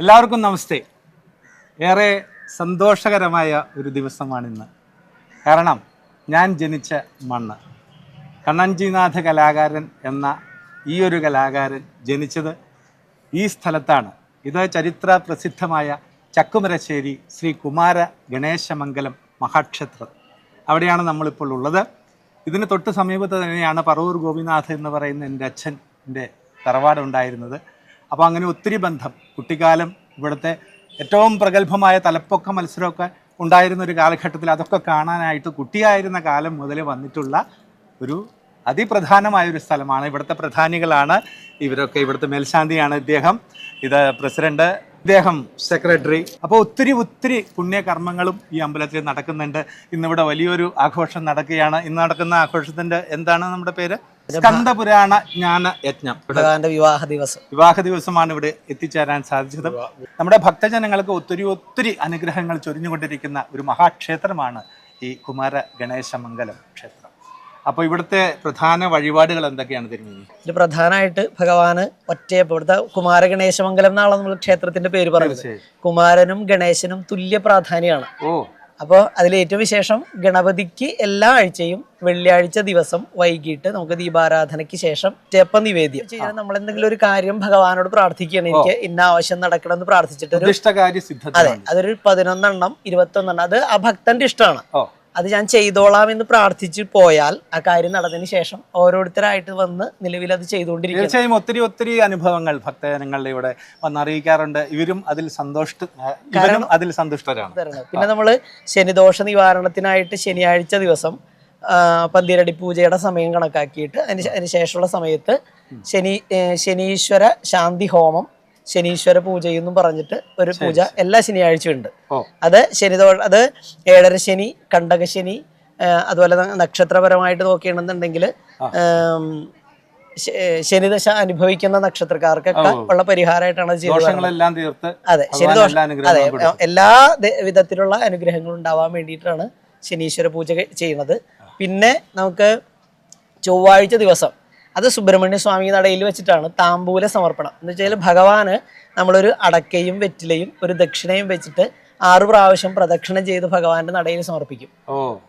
എല്ലാവർക്കും നമസ്തേ. ഏറെ സന്തോഷകരമായ ഒരു ദിവസമാണിന്ന്. കാരണം ഞാൻ ജനിച്ച മണ്ണ്. കണ്ണഞ്ചിനാഥ കലാകാരൻ എന്ന ഈ ഒരു കലാകാരൻ ജനിച്ചത് ഈ സ്ഥലത്താണ്. ഇത് ചരിത്ര പ്രസിദ്ധമായ ചക്കുമരശ്ശേരി ശ്രീ കുമാര ഗണേശമംഗലം മഹാക്ഷേത്രം. അവിടെയാണ് നമ്മളിപ്പോൾ ഉള്ളത്. ഇതിന് തൊട്ട് സമീപത്ത് തന്നെയാണ് പറവൂർ ഗോപിനാഥ് എന്ന് പറയുന്ന എന്റെ അച്ഛന്റെ തറവാടുണ്ടായിരുന്നത്. അപ്പോൾ അങ്ങനെ ഒത്തിരി ബന്ധം. കുട്ടിക്കാലം ഇവിടുത്തെ ഏറ്റവും പ്രഗത്ഭമായ തലപ്പൊക്ക മത്സരമൊക്കെ ഉണ്ടായിരുന്ന ഒരു കാലഘട്ടത്തിൽ അതൊക്കെ കാണാനായിട്ട് കുട്ടിയായിരുന്ന കാലം മുതൽ വന്നിട്ടുള്ള ഒരു അതിപ്രധാനമായ ഒരു സ്ഥലമാണ്. ഇവിടുത്തെ പ്രധാനികളാണ് ഇവരൊക്കെ. ഇവിടുത്തെ മേൽശാന്തിയാണ് ഇദ്ദേഹം. ഇത് പ്രസിഡന്റ് ഇദ്ദേഹം സെക്രട്ടറി അപ്പോൾ ഒത്തിരി ഒത്തിരി പുണ്യകർമ്മങ്ങളും ഈ അമ്പലത്തിൽ നടക്കുന്നുണ്ട്. ഇന്നിവിടെ വലിയൊരു ആഘോഷം നടക്കുകയാണ്. ഇന്ന് നടക്കുന്ന ആഘോഷത്തിന്റെ എന്താണ് നമ്മുടെ പേര്? സ്കന്ദപുരാണ ജ്ഞാന യജ്ഞം. വിവാഹ ദിവസം. വിവാഹ ദിവസമാണ് ഇവിടെ എത്തിച്ചേരാൻ സാധിച്ചത്. നമ്മുടെ ഭക്തജനങ്ങൾക്ക് ഒത്തിരി ഒത്തിരി അനുഗ്രഹങ്ങൾ ചൊരിഞ്ഞുകൊണ്ടിരിക്കുന്ന ഒരു മഹാക്ഷേത്രമാണ് ഈ കുമാര ഗണേശമംഗലം ക്ഷേത്രം. അപ്പോൾ ഇവിടുത്തെ പ്രധാന വഴിപാടുകൾ എന്തൊക്കെയാണ് തിരുമേനി? ഇത് പ്രധാനമായിട്ട് ഭഗവാന് ഒറ്റ ഇവിടുത്തെ കുമാര ഗണേശമംഗലം എന്നാണ് നമ്മൾ ക്ഷേത്രത്തിന്റെ പേര് പറയുന്നത്. കുമാരനും ഗണേശനും തുല്യ പ്രാധാന്യമാണ്. ഓ. അപ്പോൾ അതിൽ ഏറ്റവും വിശേഷം ഗണപതിക്ക് എല്ലാ ആഴ്ചയും വെള്ളിയാഴ്ച ദിവസം വൈകിട്ട് നമുക്ക് ദീപാരാധനയ്ക്ക് ശേഷം ഒറ്റയപ്പം നിവേദ്യം. ചെയ്യാൻ നമ്മൾ എന്തെങ്കിലും ഒരു കാര്യം ഭഗവാനോട് പ്രാർത്ഥിക്കുകയാണ്. എനിക്ക് ഇന്ന ആവശ്യം നടക്കണം എന്ന് പ്രാർത്ഥിച്ചിട്ട് അതെ അതൊരു പതിനൊന്നെണ്ണം ഇരുപത്തൊന്നെണ്ണം. അത് ആ ഭക്തന്റെ ഇഷ്ടമാണ്. അത് ഞാൻ ചെയ്തോളാം എന്ന് പ്രാർത്ഥിച്ച് പോയാൽ ആ കാര്യം നടന്നതിന് ശേഷം ഓരോരുത്തരായിട്ട് വന്ന് നിലവിൽ അത് ചെയ്തുകൊണ്ടിരിക്കും തീർച്ചയായും ഒത്തിരി ഒത്തിരി അനുഭവങ്ങൾ ഭക്തജനങ്ങളുടെ ഇവിടെ വന്നറിയിക്കാറുണ്ട് ഇവരും അതിൽ സന്തോഷ ഇവരും അതിൽ സന്തുഷ്ടരാണ്. പിന്നെ നമ്മൾ ശനിദോഷ നിവാരണത്തിനായിട്ട് ശനിയാഴ്ച ദിവസം പന്തിരടി പൂജയുടെ സമയം കണക്കാക്കിയിട്ട് അതിന് അതിന് ശേഷമുള്ള സമയത്ത് ശനി ശനീശ്വര ശാന്തി ഹോമം ശനീശ്വര പൂജയെന്നും പറഞ്ഞിട്ട് ഒരു പൂജ എല്ലാ ശനിയാഴ്ചയും ഉണ്ട്. അത് ശനിദോ അത് ഏഴര ശനി കണ്ടക ശനി അതുപോലെ നക്ഷത്രപരമായിട്ട് നോക്കുകയാണെന്നുണ്ടെങ്കിൽ ശനിദശ അനുഭവിക്കുന്ന നക്ഷത്രക്കാർക്കൊക്കെ ഉള്ള പരിഹാരമായിട്ടാണ് ദോഷങ്ങളെല്ലാം തീർത്ത് അതെ ശനിദോഷ ശനിദോഷം അതെ എല്ലാ വിധത്തിലുള്ള അനുഗ്രഹങ്ങളും ഉണ്ടാവാൻ വേണ്ടിയിട്ടാണ് ശനീശ്വര പൂജ ചെയ്യുന്നത്. പിന്നെ നമുക്ക് ചൊവ്വാഴ്ച ദിവസം അത് സുബ്രഹ്മണ്യ സ്വാമി നടയിൽ വെച്ചിട്ടാണ് താമ്പൂല സമർപ്പണം. എന്ന് വെച്ചാൽ ഭഗവാന് നമ്മളൊരു അടക്കയും വെറ്റിലയും ഒരു ദക്ഷിണയും വെച്ചിട്ട് ആറു പ്രാവശ്യം പ്രദക്ഷിണം ചെയ്ത് ഭഗവാന്റെ നടയിൽ സമർപ്പിക്കും.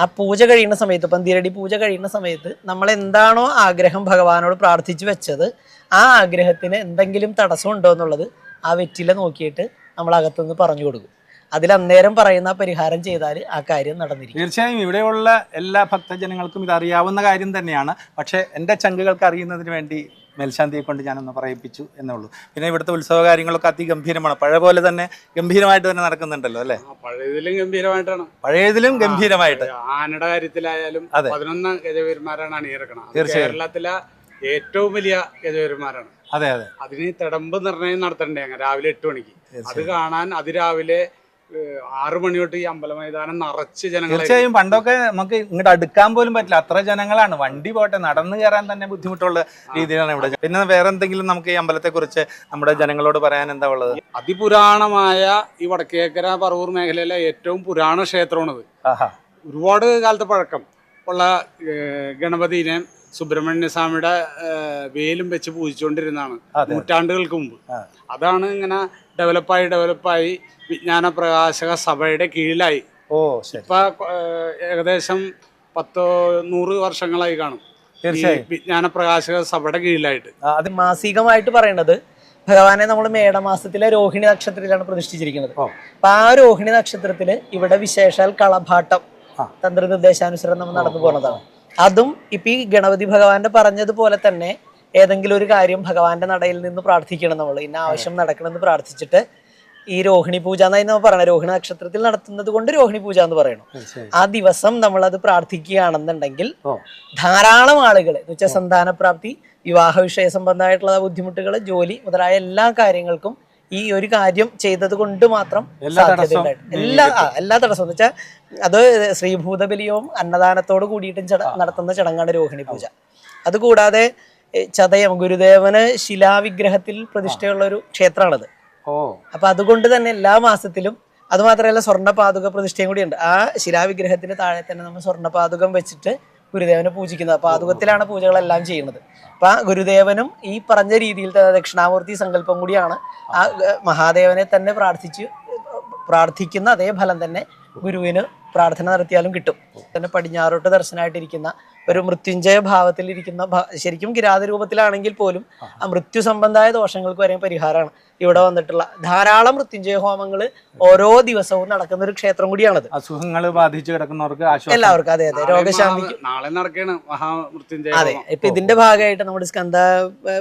ആ പൂജ കഴിയുന്ന സമയത്ത് പന്തിരടി പൂജ കഴിയുന്ന സമയത്ത് നമ്മൾ എന്താണോ ആഗ്രഹം ഭഗവാനോട് പ്രാർത്ഥിച്ചു വെച്ചത് ആ ആഗ്രഹത്തിന് എന്തെങ്കിലും തടസ്സം ഉണ്ടോ എന്നുള്ളത് ആ വെറ്റില നോക്കിയിട്ട് നമ്മൾ അകത്തുനിന്ന് പറഞ്ഞു കൊടുക്കും. അതിൽ അന്നേരം പറയുന്ന പരിഹാരം ചെയ്താൽ ആ കാര്യം നടന്നിരിക്കും. തീർച്ചയായും ഇവിടെയുള്ള എല്ലാ ഭക്തജനങ്ങൾക്കും ഇത് അറിയാവുന്ന കാര്യം തന്നെയാണ്. പക്ഷേ എന്റെ ചങ്കുകൾക്ക് അറിയുന്നതിന് വേണ്ടി മേൽശാന്തിയെ കൊണ്ട് ഞാനൊന്ന് പറയിപ്പിച്ചു എന്നേ ഉള്ളൂ പിന്നെ ഇവിടുത്തെ ഉത്സവ കാര്യങ്ങളൊക്കെ അതിഗംഭീരമാണ്. പഴയ പോലെ തന്നെ ഗംഭീരമായിട്ട് തന്നെ നടക്കുന്നുണ്ടല്ലോ അല്ലേ? ആ, പഴയതിലും ഗംഭീരമായിട്ടാണ്. പഴയതിലും ഗംഭീരമായിട്ട്. ആനയുടെ കാര്യത്തിലായാലും അതെ. പതിനൊന്ന് ഗജവീരന്മാരാണ് അണിയിറക്കണം കേരളത്തിലെ ഏറ്റവും വലിയ ഗജവീരന്മാരാണ് അതെ അതെ. അതിന് തിടമ്പ് നിർണയം നടത്തണ്ടേ അങ്ങ് രാവിലെ എട്ട് മണിക്ക്. അത് കാണാൻ അതിരാവിലെ ആറ് മണി തൊട്ട് ഈ അമ്പല മൈതാനം നിറച്ച് ജനങ്ങൾ തീർച്ചയായും പണ്ടൊക്കെ നമുക്ക് ഇങ്ങോട്ട് അടുക്കാൻ പോലും പറ്റില്ല. അത്ര ജനങ്ങളാണ്. വണ്ടി പോട്ടെ നടന്നു കയറാൻ തന്നെ ബുദ്ധിമുട്ടുള്ള രീതിയിലാണ് ഇവിടെ പിന്നെ വേറെ എന്തെങ്കിലും നമുക്ക് ഈ അമ്പലത്തെ കുറിച്ച് നമ്മുടെ ജനങ്ങളോട് പറയാൻ എന്താ ഉള്ളത്? അതിപുരാണമായ ഈ വടക്കേക്കര പറവൂർ മേഖലയിലെ ഏറ്റവും പുരാണ ക്ഷേത്രമാണത്. ആഹാ. ഒരുപാട് കാലത്തെ പഴക്കം. ഉള്ള ഗണപതിനെ സുബ്രഹ്മണ്യ സ്വാമിയുടെ വേലും വെച്ച് പൂജിച്ചുകൊണ്ടിരുന്നതാണ്. നൂറ്റാണ്ടുകൾക്ക് മുമ്പ്. അതാണ് ഇങ്ങനെ ഡെവലപ്പായി ഡെവലപ്പായി വിജ്ഞാന പ്രകാശക സഭയുടെ കീഴിലായി. ഓ ഇപ്പൊ ഏകദേശം പത്തോ നൂറ് വർഷങ്ങളായി കാണും തീർച്ചയായും. വിജ്ഞാന പ്രകാശക സഭയുടെ കീഴിലായിട്ട്. അത് മാസികമായിട്ട് പറയേണ്ടത് ഭഗവാനെ നമ്മൾ മേടമാസത്തിലെ രോഹിണി നക്ഷത്രത്തിലാണ് പ്രതിഷ്ഠിച്ചിരിക്കുന്നത്. അപ്പൊ ആ രോഹിണി നക്ഷത്രത്തിൽ ഇവിടെ വിശേഷാൽ കളഭാട്ടം. തന്ത്രനിർദ്ദേശാനുസരണം നമ്മൾ നടന്നു പോകുന്നതാണ് അതും ഇപ്പൊ ഈ ഗണപതി ഭഗവാന്റെ പറഞ്ഞതുപോലെ തന്നെ ഏതെങ്കിലും ഒരു കാര്യം ഭഗവാന്റെ നടയിൽ നിന്ന് പ്രാർത്ഥിക്കണം നമ്മൾ. ഇന്ന ആവശ്യം നടക്കണമെന്ന് പ്രാർത്ഥിച്ചിട്ട് ഈ രോഹിണി പൂജ എന്നായി നമ്മൾ പറയണം രോഹിണി നക്ഷത്രത്തിൽ നടത്തുന്നത് കൊണ്ട് രോഹിണി പൂജ എന്ന് പറയണം. ആ ദിവസം നമ്മൾ അത് പ്രാർത്ഥിക്കുകയാണെന്നുണ്ടെങ്കിൽ ധാരാളം ആളുകൾ എന്ന് വെച്ചാൽ സന്താനപ്രാപ്തി വിവാഹ വിഷയ സംബന്ധമായിട്ടുള്ള ബുദ്ധിമുട്ടുകൾ ജോലി മുതലായ എല്ലാ കാര്യങ്ങൾക്കും ഈ ഒരു കാര്യം ചെയ്തത് കൊണ്ട് മാത്രം എല്ലാ എല്ലാ തടസ്സവും എന്ന് വെച്ചാൽ അത് ശ്രീഭൂതബലിയവും അന്നദാനത്തോട് കൂടിയിട്ടും നടത്തുന്ന ചടങ്ങാണ് രോഹിണി പൂജ. അതുകൂടാതെ ചതയം ഗുരുദേവന് ശിലാവിഗ്രഹത്തിൽ പ്രതിഷ്ഠയുള്ള ഒരു ക്ഷേത്രമാണത് അപ്പൊ അതുകൊണ്ട് തന്നെ എല്ലാ മാസത്തിലും അതുമാത്രമല്ല സ്വർണ പാതുക പ്രതിഷ്ഠയും കൂടിയുണ്ട്. ആ ശിലാവിഗ്രഹത്തിന് താഴെ തന്നെ നമ്മൾ സ്വർണ പാതുകം വെച്ചിട്ട് ഗുരുദേവനെ പൂജിക്കുന്നത്. പാതുകത്തിലാണ് പൂജകളെല്ലാം ചെയ്യുന്നത്. അപ്പൊ ആ ഗുരുദേവനും ഈ പറഞ്ഞ രീതിയിൽ തന്നെ ദക്ഷിണാമൂർത്തി സങ്കല്പം കൂടിയാണ് ആ മഹാദേവനെ തന്നെ പ്രാർത്ഥിച്ച് പ്രാർത്ഥിക്കുന്ന അതേ ഫലം തന്നെ ഗുരുവിന് പ്രാർത്ഥന നടത്തിയാലും കിട്ടും. തന്നെ പടിഞ്ഞാറോട്ട് ദർശനമായിട്ടിരിക്കുന്ന ഒരു മൃത്യുഞ്ജയ ഭാവത്തിലിരിക്കുന്ന ഇരിക്കുന്ന ശരിക്കും കിരാത രൂപത്തിലാണെങ്കിൽ പോലും ആ. മൃത്യു സംബന്ധമായ ദോഷങ്ങൾക്ക് വരെ പരിഹാരമാണ്. ഇവിടെ വന്നിട്ടുള്ള ധാരാളം മൃത്യുഞ്ജയ ഹോമങ്ങൾ ഓരോ ദിവസവും നടക്കുന്ന ഒരു ക്ഷേത്രം കൂടിയാണത്. അസുഖങ്ങൾ ബാധിച്ചു കിടക്കുന്നവർക്ക് എല്ലാവർക്കും അതെ അതെ രോഗശാന്തിക്ക് മഹാ- നാളെ മഹാമൃത്യുഞ്ജയ അതെ. ഇപ്പൊ ഇതിന്റെ ഭാഗമായിട്ട് നമ്മുടെ സ്കന്ധ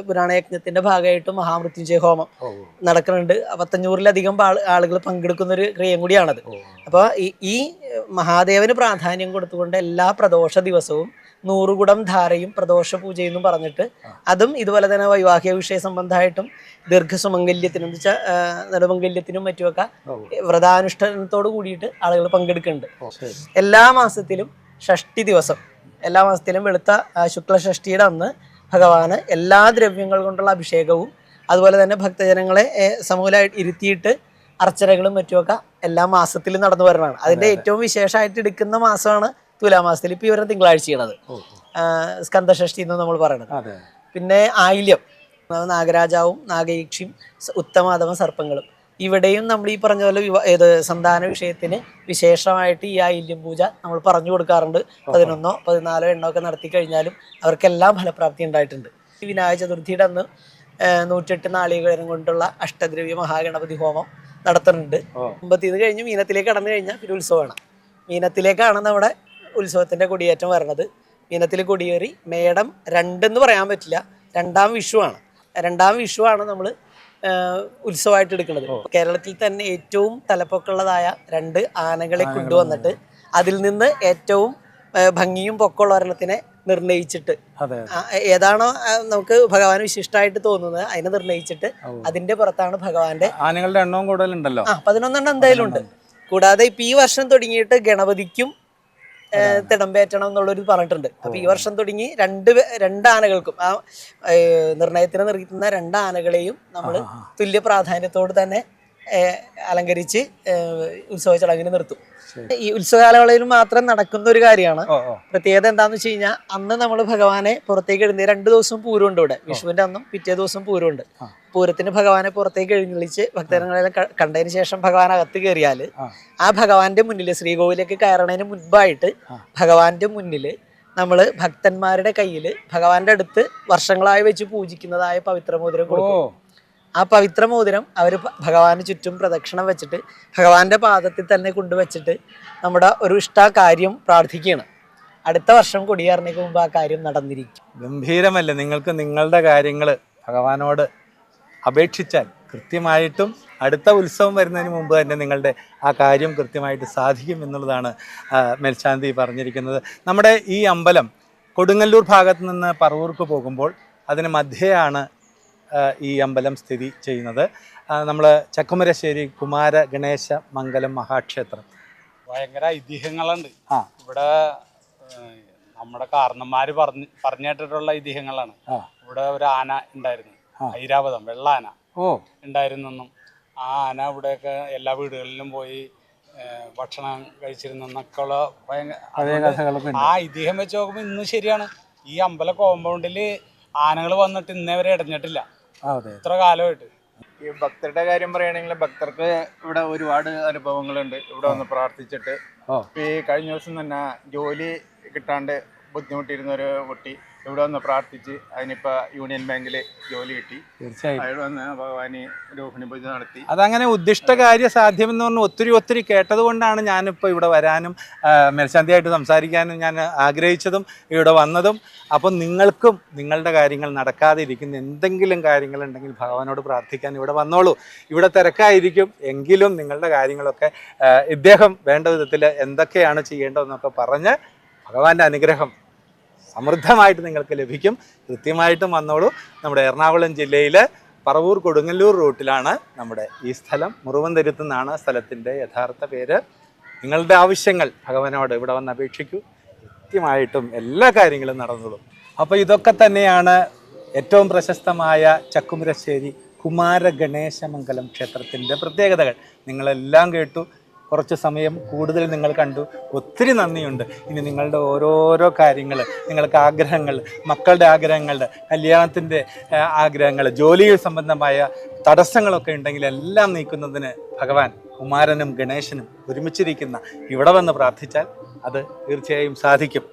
പുരാണ യജ്ഞത്തിന്റെ ഭാഗമായിട്ട് മഹാമൃത്യുഞ്ജയ ഹോമം നടക്കുന്നുണ്ട്. പത്തഞ്ഞൂറിലധികം ആൾ ആളുകൾ പങ്കെടുക്കുന്ന ഒരു ക്രിയം കൂടിയാണത്. അപ്പോൾ ഈ മഹാദേവന് പ്രാധാന്യം കൊടുത്തുകൊണ്ട് എല്ലാ പ്രദോഷ ദിവസവും നൂറുകുടം ധാരയും പ്രദോഷ പൂജയും എന്നും പറഞ്ഞിട്ട് അതും ഇതുപോലെ തന്നെ വൈവാഹിക വിഷയ സംബന്ധമായിട്ടും ദീർഘസുമംഗല്യത്തിനും എന്ന് വെച്ചാൽ നെടുമംഗല്യത്തിനും മറ്റുമൊക്കെ വ്രതാനുഷ്ഠാനത്തോട് കൂടിയിട്ട് ആളുകൾ പങ്കെടുക്കുന്നുണ്ട്. എല്ലാ മാസത്തിലും ഷഷ്ടി ദിവസം എല്ലാ മാസത്തിലും വെളുത്ത ശുക്ലഷഷ്ടിയുടെ ശുക്ല ഷഷ്ടിയുടെ അന്ന് ഭഗവാന് എല്ലാ ദ്രവ്യങ്ങൾ കൊണ്ടുള്ള അഭിഷേകവും അതുപോലെ തന്നെ ഭക്തജനങ്ങളെ സമൂലമായിട്ട് ഇരുത്തിയിട്ട് അർച്ചനകളും മറ്റുമൊക്കെ എല്ലാ മാസത്തിലും നടന്നു വരുന്നതാണ്. അതിന്റെ ഏറ്റവും വിശേഷമായിട്ട് എടുക്കുന്ന മാസമാണ് തുലാമാസത്തിൽ ഇപ്പൊ ഇവരുടെ തിങ്കളാഴ്ചയാണത് ചെയ്യണത് സ്കന്ദഷഷ്ടി എന്ന് നമ്മൾ പറയണത്. പിന്നെ ആയില്യം നാഗരാജാവും നാഗയക്ഷിയും ഉത്തമാധമ സർപ്പങ്ങളും. ഇവിടെയും നമ്മൾ ഈ പറഞ്ഞ പോലെ ഏത് സന്താന വിഷയത്തിന് വിശേഷമായിട്ട് ഈ ആയില്യം പൂജ നമ്മൾ പറഞ്ഞു കൊടുക്കാറുണ്ട്. പതിനൊന്നോ പതിനാലോ എണ്ണോ ഒക്കെ നടത്തി കഴിഞ്ഞാലും അവർക്കെല്ലാം ഫലപ്രാപ്തി ഉണ്ടായിട്ടുണ്ട്. ഈ വിനായക ചതുർത്ഥിയുടെ അന്ന് നൂറ്റെട്ട് നാളികേരം കൊണ്ടുള്ള അഷ്ടദ്രവ്യ മഹാഗണപതി ഹോമം നടത്തുന്നുണ്ട്. ഇത് കഴിഞ്ഞ് മീനത്തിലേക്ക് കടന്നു കഴിഞ്ഞാൽ പിന്നെ ഉത്സവമാണ്. മീനത്തിലേക്കാണ് നമ്മുടെ ഉത്സവത്തിന്റെ കൊടിയേറ്റം വരണത്. മീനത്തിൽ കൊടിയേറി മേടം രണ്ടെന്ന് പറയാൻ പറ്റില്ല. രണ്ടാം വിഷുവാണ് രണ്ടാം വിഷുവാണ് നമ്മൾ ഉത്സവമായിട്ട് എടുക്കുന്നത്. കേരളത്തിൽ തന്നെ ഏറ്റവും തലപ്പൊക്കുള്ളതായ രണ്ട് ആനകളെ കൊണ്ടുവന്നിട്ട് അതിൽ നിന്ന് ഏറ്റവും ഭംഗിയും പൊക്കമുള്ള ഒരെണ്ണത്തിനെ നിർണയിച്ചിട്ട് ഏതാണോ നമുക്ക് ഭഗവാൻ വിശിഷ്ടമായിട്ട് തോന്നുന്നത് അതിനെ നിർണയിച്ചിട്ട് അതിന്റെ പുറത്താണ് ഭഗവാന്റെ ആനകളുടെ എണ്ണവും കൂടുതലുണ്ടല്ലോ. പതിനൊന്നെണ്ണം എന്തായാലും ഉണ്ട്. കൂടാതെ ഇപ്പൊ ഈ വർഷം തുടങ്ങിയിട്ട് ഗണപതിക്കും തിടമ്പേറ്റണം എന്നുള്ളൊരു പറഞ്ഞിട്ടുണ്ട്. അപ്പൊ ഈ വർഷം തുടങ്ങി രണ്ട് രണ്ടാനകൾക്കും രണ്ട് ആനകൾക്കും ആ നിർണയത്തിന് നിർത്തുന്ന രണ്ട് ആനകളെയും നമ്മൾ തുല്യ പ്രാധാന്യത്തോട് തന്നെ അലങ്കരിച്ച് ഉത്സവ ചടങ്ങിന് നിർത്തും. ഈ ഉത്സവകാലയളവിൽ മാത്രം നടക്കുന്ന ഒരു കാര്യമാണ്. പ്രത്യേകത എന്താണെന്ന് വെച്ച് കഴിഞ്ഞാൽ അന്ന് നമ്മൾ ഭഗവാനെ പുറത്തേക്ക് എഴുന്നേ രണ്ട് ദിവസം പൂരമുണ്ട് ഇവിടെ. വിഷുവിന്റെ അന്നും പിറ്റേ ദിവസം പൂരമുണ്ട്. പൂരത്തിന് ഭഗവാനെ പുറത്തേക്ക് എഴുന്നള്ളിച്ച് ഭക്തരങ്ങളെല്ലാം കണ്ടതിന് ശേഷം ഭഗവാൻ അകത്ത് കയറിയാൽ ആ. ഭഗവാന്റെ മുന്നിൽ ശ്രീകോവിലേക്ക് കയറണതിന് മുൻപായിട്ട് ഭഗവാന്റെ മുന്നിൽ നമ്മൾ ഭക്തന്മാരുടെ കയ്യിൽ ഭഗവാന്റെ അടുത്ത് വർഷങ്ങളായി വെച്ച് പൂജിക്കുന്നതായ പവിത്രമോതിരം മോതിരം കൊടുക്കും ആ പവിത്ര മോതിരം അവർ ഭഗവാന് ചുറ്റും പ്രദക്ഷിണം വെച്ചിട്ട് ഭഗവാന്റെ പാദത്തിൽ തന്നെ കൊണ്ടുവച്ചിട്ട് നമ്മുടെ ഒരു ഇഷ്ട കാര്യം പ്രാർത്ഥിക്കുകയാണ്. അടുത്ത വർഷം കൊടിയേറിനേക്ക് മുമ്പ് ആ കാര്യം നടന്നിരിക്കും. ഗംഭീരമല്ലേ? നിങ്ങൾക്ക് നിങ്ങളുടെ കാര്യങ്ങൾ ഭഗവാനോട് അപേക്ഷിച്ചാൽ കൃത്യമായിട്ടും അടുത്ത ഉത്സവം വരുന്നതിന് മുമ്പ് തന്നെ നിങ്ങളുടെ ആ കാര്യം കൃത്യമായിട്ട് സാധിക്കും എന്നുള്ളതാണ് മെൽശാന്തി പറഞ്ഞിരിക്കുന്നത്. നമ്മുടെ ഈ അമ്പലം കൊടുങ്ങല്ലൂർ ഭാഗത്ത് നിന്ന് പറവൂർക്ക് പോകുമ്പോൾ അതിന് മധ്യയാണ് ഈ അമ്പലം സ്ഥിതി ചെയ്യുന്നത്. നമ്മൾ ചക്കുമരശ്ശേരി കുമാര ഗണേശ മംഗലം മഹാക്ഷേത്രം. ഭയങ്കര ഐതിഹ്യങ്ങളുണ്ട്. ആ. ഇവിടെ നമ്മുടെ കാരണന്മാര് പറഞ്ഞ് പറഞ്ഞിട്ടുള്ള ഐതിഹ്യങ്ങളാണ്. ഇവിടെ ഒരു ആന ഉണ്ടായിരുന്നു. ഐരാവതം വെള്ള ആന ഓ. ഉണ്ടായിരുന്നെന്നും ആ ആന ഇവിടെയൊക്കെ എല്ലാ വീടുകളിലും പോയി ഭക്ഷണം കഴിച്ചിരുന്നെന്നൊക്കെ ഉള്ള ഭയങ്കര ആ ഐതിഹ്യം വെച്ച് നോക്കുമ്പോൾ ഇന്നും ശരിയാണ്. ഈ അമ്പല കോമ്പൗണ്ടിൽ ആനകൾ വന്നിട്ട് ഇന്നേ വരെ ഇടഞ്ഞിട്ടില്ല. ഇത്ര കാലമായിട്ട്. ഈ ഭക്തരുടെ കാര്യം പറയുകയാണെങ്കിൽ ഭക്തർക്ക് ഇവിടെ ഒരുപാട് അനുഭവങ്ങളുണ്ട്. ഇവിടെ വന്ന് പ്രാർത്ഥിച്ചിട്ട്. ഈ കഴിഞ്ഞ ദിവസം തന്നെ ജോലി കിട്ടാണ്ട് ബുദ്ധിമുട്ടിയിരുന്ന ഒരു കുട്ടി ഇവിടെ വന്ന് പ്രാർത്ഥിച്ച് അതിനിപ്പോ യൂണിയൻ ബാങ്കിൽ ജോലി കിട്ടി. തീർച്ചയായും. വന്ന് ഭഗവാന് രോഹിണി പൂജ നടത്തി. അതങ്ങനെ ഉദ്ദിഷ്ട കാര്യ സാധ്യമെന്ന് പറഞ്ഞ് ഒത്തിരി ഒത്തിരി കേട്ടത് കൊണ്ടാണ് ഞാനിപ്പോൾ ഇവിടെ വരാനും മേൽശാന്തിയായിട്ട് സംസാരിക്കാനും ഞാൻ ആഗ്രഹിച്ചതും ഇവിടെ വന്നതും. അപ്പം നിങ്ങൾക്കും നിങ്ങളുടെ കാര്യങ്ങൾ നടക്കാതെ ഇരിക്കുന്ന എന്തെങ്കിലും കാര്യങ്ങൾ ഉണ്ടെങ്കിൽ ഭഗവാനോട് പ്രാർത്ഥിക്കാൻ ഇവിടെ വന്നോളൂ. ഇവിടെ തിരക്കായിരിക്കും എങ്കിലും നിങ്ങളുടെ കാര്യങ്ങളൊക്കെ ഇദ്ദേഹം വേണ്ട വിധത്തിൽ എന്തൊക്കെയാണ് ചെയ്യേണ്ടതെന്നൊക്കെ പറഞ്ഞ് ഭഗവാന്റെ അനുഗ്രഹം സമൃദ്ധമായിട്ട് നിങ്ങൾക്ക് ലഭിക്കും. കൃത്യമായിട്ടും വന്നോളൂ. നമ്മുടെ എറണാകുളം ജില്ലയിലെ പറവൂർ കൊടുങ്ങല്ലൂർ റൂട്ടിലാണ് നമ്മുടെ ഈ സ്ഥലം. മുറിവന്തരുത്ത് എന്നാണ് സ്ഥലത്തിന്റെ യഥാർത്ഥ പേര്. നിങ്ങളുടെ ആവശ്യങ്ങൾ ഭഗവാനോട് ഇവിടെ വന്ന് അപേക്ഷിക്കൂ. കൃത്യമായിട്ടും എല്ലാ കാര്യങ്ങളും നടന്നോളും. അപ്പോൾ ഇതൊക്കെ തന്നെയാണ് ഏറ്റവും പ്രശസ്തമായ ചക്കുമരശ്ശേരി കുമാര ഗണേശമംഗലം ക്ഷേത്രത്തിന്റെ പ്രത്യേകതകൾ. നിങ്ങളെല്ലാം കേട്ടു. കുറച്ച് സമയം കൂടുതൽ നിങ്ങൾ കണ്ടു. ഒത്തിരി നന്ദിയുണ്ട്. ഇനി നിങ്ങളുടെ ഓരോരോ കാര്യങ്ങൾ നിങ്ങൾക്ക് ആഗ്രഹങ്ങൾ മക്കളുടെ ആഗ്രഹങ്ങൾ കല്യാണത്തിന്റെ ആഗ്രഹങ്ങൾ ജോലി സംബന്ധമായ തടസ്സങ്ങളൊക്കെ ഉണ്ടെങ്കിൽ എല്ലാം നീക്കുന്നതിന് ഭഗവാൻ കുമാരനും ഗണേശനും ഒരുമിച്ചിരിക്കുന്ന ഇവിടെ വന്ന് പ്രാർത്ഥിച്ചാൽ അത് തീർച്ചയായും സാധിക്കും.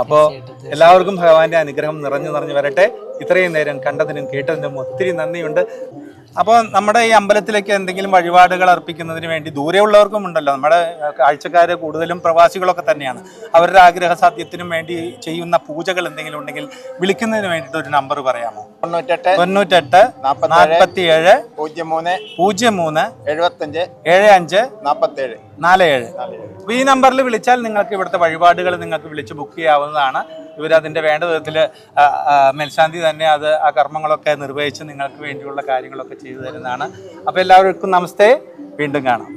അപ്പോൾ എല്ലാവർക്കും ഭഗവാന്റെ അനുഗ്രഹം നിറഞ്ഞു നിറഞ്ഞു വരട്ടെ. ഇത്രയും നേരം കണ്ടതിനും കേട്ടതിനും ഒത്തിരി നന്ദിയുണ്ട്. അപ്പോൾ നമ്മുടെ ഈ അമ്പലത്തിലേക്ക് എന്തെങ്കിലും വഴിപാടുകൾ അർപ്പിക്കുന്നതിന് വേണ്ടി ദൂരെയുള്ളവർക്കും ഉണ്ടല്ലോ. നമ്മുടെ കാഴ്ചക്കാർ കൂടുതലും പ്രവാസികളൊക്കെ തന്നെയാണ്. അവരുടെ ആഗ്രഹ സാധ്യത്തിനും വേണ്ടി ചെയ്യുന്ന പൂജകൾ എന്തെങ്കിലും ഉണ്ടെങ്കിൽ വിളിക്കുന്നതിന് വേണ്ടിയിട്ട് ഒരു നമ്പർ പറയാമോ? തൊണ്ണൂറ്റെട്ട് തൊണ്ണൂറ്റെട്ട് നാൽപ്പത്തിയേഴ് പൂജ്യം മൂന്ന് പൂജ്യം മൂന്ന് എഴുപത്തഞ്ച് ഏഴ് അഞ്ച് നാൽപ്പത്തേഴ് നാല് ഏഴ് ഈ നമ്പറിൽ വിളിച്ചാൽ നിങ്ങൾക്ക് ഇവിടുത്തെ വഴിപാടുകൾ നിങ്ങൾക്ക് വിളിച്ച് ബുക്ക് ചെയ്യാവുന്നതാണ്. ഇവർ അതിന്റെ വേണ്ട വിധത്തിൽ മേൽശാന്തി തന്നെ അത് ആ കർമ്മങ്ങളൊക്കെ നിർവഹിച്ച് നിങ്ങൾക്ക് വേണ്ടിയുള്ള കാര്യങ്ങളൊക്കെ ചെയ്തു തരുന്നതാണ്. അപ്പോൾ എല്ലാവർക്കും നമസ്തേ. വീണ്ടും കാണാം.